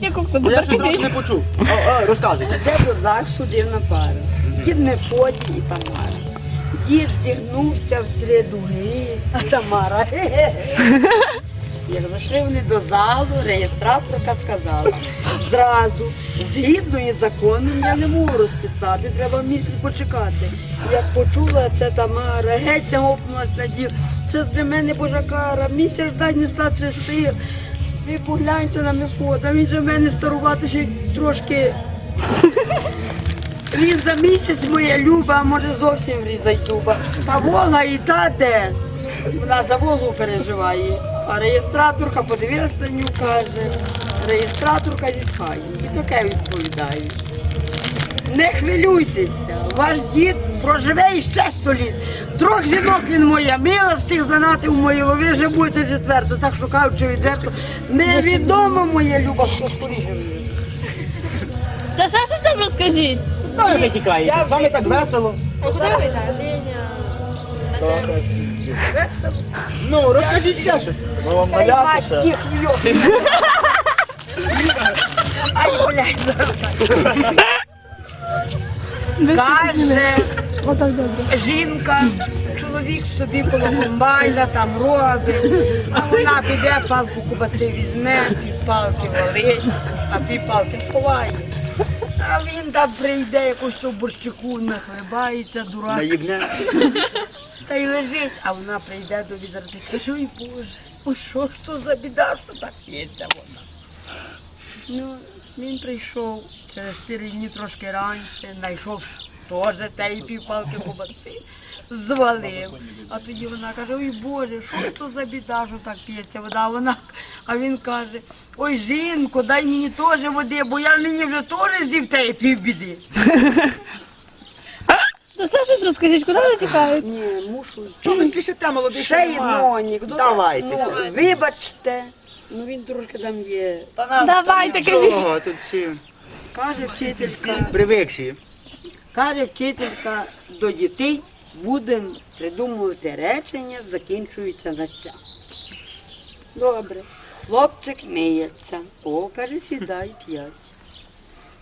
Дайте кухню, Бо я щось зразу не почув. О, о, розказуй. Де до ЗАГСу судівна пара. Дід Мефодій і Тамара. Дід зігнувся в три дуги, а Тамара. ге-ге. Як зайшли вони до залу, реєстраторка сказала, зразу, згідно із законом, я не можу розписати, треба місяць почекати. Як почула це Тамара, геть не гопнулась на дів. Це для мене божа кара, місяць дай не стати сир. Ви погляньте на Мефода, він же в мене старувати ще трошки. Він за місяць моя люба, а може зовсім врізай дуба. Та Волга і та де. Вона за Волгу переживає. А реєстраторка подивилася на нього, каже, реєстраторка зітхає. І таке відповідає. Не хвилюйтеся, ваш дід проживе іще сто літ. Трьох жінок він моя мила, всіх знати у моїй голові вже будете четверто, так шукаючи відверто. Невідомо моя люба, хто скоріше. Та ще щось там розкажіть. Та ви не тікаєте, з вами так весело. А куди ви йдете? Ну, розкажіть ще щось. Ми вам їх йох. Ай, блядь. Каже, жінка, чоловік собі коло комбайна там робить, а вона піде палку кубаси візьме, під палки валить, а під палки сховає. А він там прийде якусь у борщику, нахлебається, дурак. Та й лежить, а вона прийде до відра, каже, ой Боже, о що, що за біда, що так п'ється вона. Ну, він прийшов через чотири дні трошки раніше, знайшов теж теї півпалки кубаси, звалив. А тоді вона каже, ой Боже, що то за біда, що так п'ється вода? А вона, а він каже, ой жінко, дай мені теж води, бо я мені вже теж зів теї півбіди. Ну ще щось розкажіть, куди ви тікаєте? Ні, мушу. Що ви пишете, молодий? Ще й анонік. Давайте. Ну, вибачте. Ну він трошки там є. Давайте, кажіть. Чого, тут всі Каже вчителька, привикші. Каже вчителька до дітей будемо придумувати речення, закінчується на ця. Добре. Хлопчик миється. О, каже, сідай п'ять.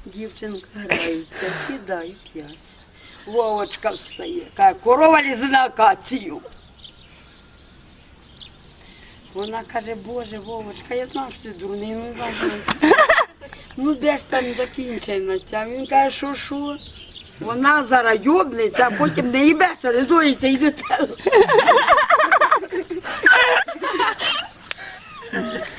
Дівчинка грається, сідай п'ять. Вовочка встає. Каже, корова лізе на акацію. Вона каже, Боже, Вовочка, я знав, що ти дурний, ну не знав. Ну де ж там закінчиться? Він каже, що що? Вона зарайобниця, а потім не їбеться, резується і дитина.